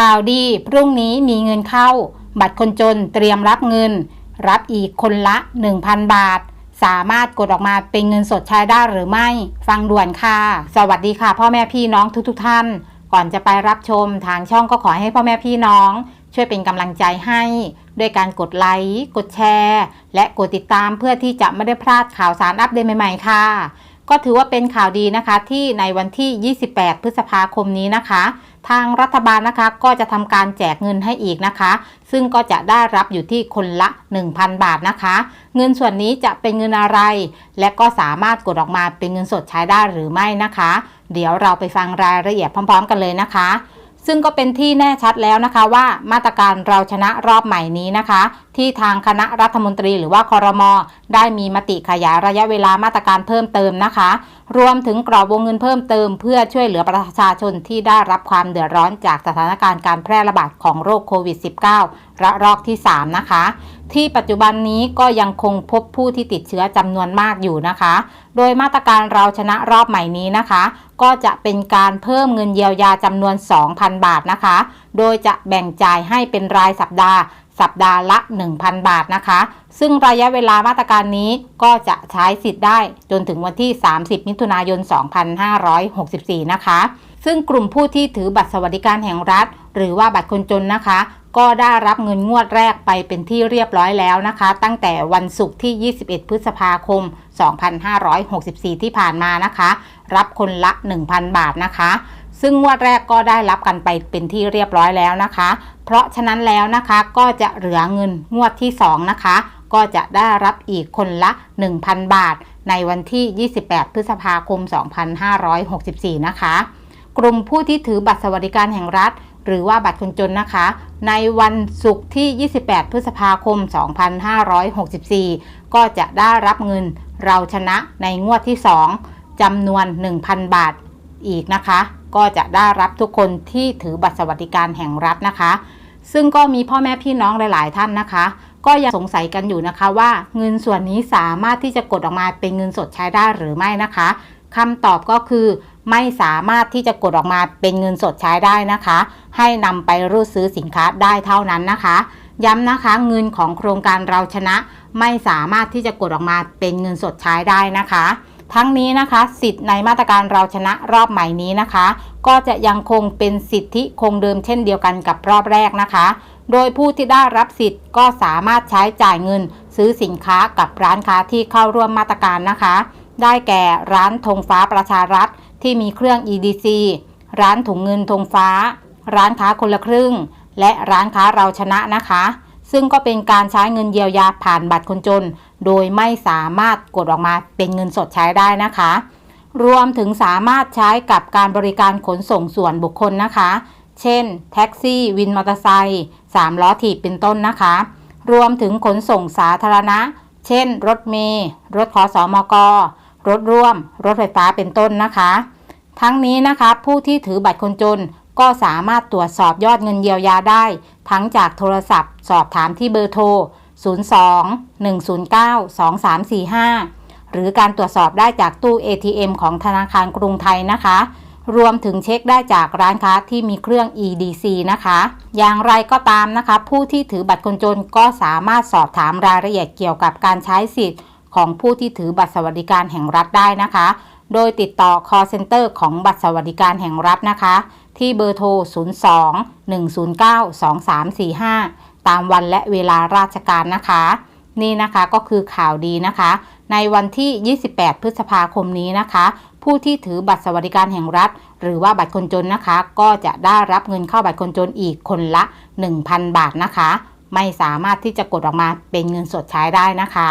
ข่าวดี พรุ่งนี้มีเงินเข้า บัตรคนจนเตรียมรับเงิน รับอีกคนละ 1,000 บาท สามารถกดออกมาเป็นเงินสดใช้ได้หรือไม่ ฟังด่วนค่ะ สวัสดีค่ะ พ่อแม่พี่น้องทุกๆทท่าน ก่อนจะไปรับชมทางช่องก็ขอให้พ่อแม่พี่น้อง ช่วยเป็นกำลังใจให้ด้วยการกดไลค์ กดแชร์ และกดติดตามเพื่อที่จะไม่ได้พลาดข่าวสารอัปเดตใหม่ๆค่ะ ก็ถือว่าเป็นข่าวดีนะคะที่ในวันที่ 28 พฤษภาคมนี้นะคะ ทางรัฐบาลนะคะก็จะทำการแจกเงินให้อีกนะคะ ซึ่งก็จะได้รับอยู่ที่คนละ 1,000 บาทนะคะ เงินส่วนนี้จะเป็นเงินอะไร และก็สามารถกดออกมาเป็นเงินสดใช้ได้หรือไม่นะคะ เดี๋ยวเราไปฟังรายละเอียดพร้อม ๆ กันเลยนะคะซึ่งก็เป็นที่แน่ชัดแล้วนะคะว่ามาตรการเราชนะรอบใหม่นี้นะคะ ที่ทางคณะรัฐมนตรีหรือว่าคอรมอได้มีมติขยายระยะเวลามาตรการเพิ่มเติมนะคะ รวมถึงกรอบวงเงินเพิ่มเติม เพื่อช่วยเหลือประชาชนที่ได้รับความเดือดร้อนจากสถานการณ์การแพร่ระบาดของโรคโควิด -19 ระลอกที่ 3 นะคะ ที่ปัจจุบันนี้ก็ยังคงพบผู้ที่ติดเชื้อจำนวนมากอยู่นะคะ โดยมาตรการเราชนะรอบใหม่นี้นะคะ ก็จะเป็นการเพิ่มเงินเยียวยาจำนวน 2,000 บาทนะคะ โดยจะแบ่งจ่ายให้เป็นรายสัปดาห์สัปดาห์ละ 1,000 บาทนะคะ ซึ่งระยะเวลามาตรการนี้ก็จะใช้สิทธิ์ได้จนถึงวันที่ 30 มิถุนายน 2564 นะคะ ซึ่งกลุ่มผู้ที่ถือบัตรสวัสดิการแห่งรัฐ หรือว่าบัตรคนจนนะคะ ก็ได้รับเงินงวดแรกไปเป็นที่เรียบร้อยแล้วนะคะ ตั้งแต่วันศุกร์ที่ 21 พฤษภาคม 2564 ที่ผ่านมานะคะ รับคนละ 1,000 บาทนะคะ ซึ่งงวดแรกก็ได้รับกันไปเป็นที่เรียบร้อยแล้วนะคะ เพราะฉะนั้นแล้วนะคะก็จะเหลือเงินงวดที่ 2 นะคะ ก็จะได้รับอีกคนละ 1,000 บาท ในวันที่ 28 พฤษภาคม 2564 นะคะ กลุ่มผู้ที่ถือบัตรสวัสดิการแห่งรัฐ หรือว่าบัตรคนจนนะคะ ในวันศุกร์ที่ 28 พฤษภาคม 2564 ก็จะได้รับเงินเราชนะในงวดที่ 2จำนวน 1,000 บาทอีกนะคะ ก็จะได้รับทุกคนที่ถือบัตรสวัสดิการแห่งรัฐนะคะ ซึ่งก็มีพ่อแม่พี่น้องหลาย ๆ ท่านนะคะ ก็ยังสงสัยกันอยู่นะคะว่าเงินส่วนนี้สามารถที่จะกดออกมาเป็นเงินสดใช้ได้หรือไม่นะคะคำตอบก็คือไม่สามารถที่จะกดออกมาเป็นเงินสดใช้ได้นะคะ ให้นำไปรูดซื้อสินค้าได้เท่านั้นนะคะ ย้ำนะคะเงินของโครงการเราชนะ ไม่สามารถที่จะกดออกมาเป็นเงินสดใช้ได้นะคะ ทั้งนี้นะคะ สิทธิ์ในมาตรการเราชนะรอบใหม่นี้นะคะ ก็จะยังคงเป็นสิทธิคงเดิมเช่นเดียวกันกับรอบแรกนะคะ โดยผู้ที่ได้รับสิทธิ์ก็สามารถใช้จ่ายเงิน ซื้อสินค้ากับร้านค้าที่เข้าร่วมมาตรการนะคะ ได้แก่ร้านธงฟ้าประชารัฐที่มีเครื่อง EDC ร้านถุงเงินธงฟ้า ร้านค้าคนละครึ่ง และร้านค้าเราชนะนะคะ ซึ่งก็เป็นการใช้เงินเยียวยาผ่านบัตรคนจน โดยไม่สามารถกดออกมาเป็นเงินสดใช้ได้นะคะ รวมถึงสามารถใช้กับการบริการขนส่งส่วนบุคคลนะคะ เช่น แท็กซี่วินมอเตอร์ไซค์สามล้อถีบเป็นต้นนะคะ รวมถึงขนส่งสาธารณะ เช่น รถเมล์รถขอสอมกรถร่วม รถไฟฟ้าเป็นต้นนะคะ ทั้งนี้นะคะผู้ที่ถือบัตรคนจน ก็สามารถตรวจสอบยอดเงินเยียวยาได้ ทั้งจากโทรศัพท์ สอบถามที่เบอร์โทร 02 109 2345 หรือการตรวจสอบได้จากตู้ ATM ของธนาคารกรุงไทยนะคะ รวมถึงเช็คได้จากร้านค้าที่มีเครื่อง EDC นะคะ อย่างไรก็ตามนะคะ ผู้ที่ถือบัตรคนจนก็สามารถสอบถามรายละเอียดเกี่ยวกับการใช้สิทธิ์ของผู้ที่ถือบัตรสวัสดิการแห่งรัฐได้นะคะ โดยติดต่อ call center ของบัตรสวัสดิการแห่งรัฐนะคะ ที่เบอร์โทร 02 109 2345 ตามวันและเวลาราชการนะคะ นี่นะคะก็คือข่าวดีนะคะ ในวันที่ 28 พฤษภาคมนี้นะคะ ผู้ที่ถือบัตรสวัสดิการแห่งรัฐ หรือว่าบัตรคนจนนะคะ ก็จะได้รับเงินเข้าบัตรคนจนอีกคนละ 1,000 บาทนะคะ ไม่สามารถที่จะกดออกมาเป็นเงินสดใช้ได้นะคะ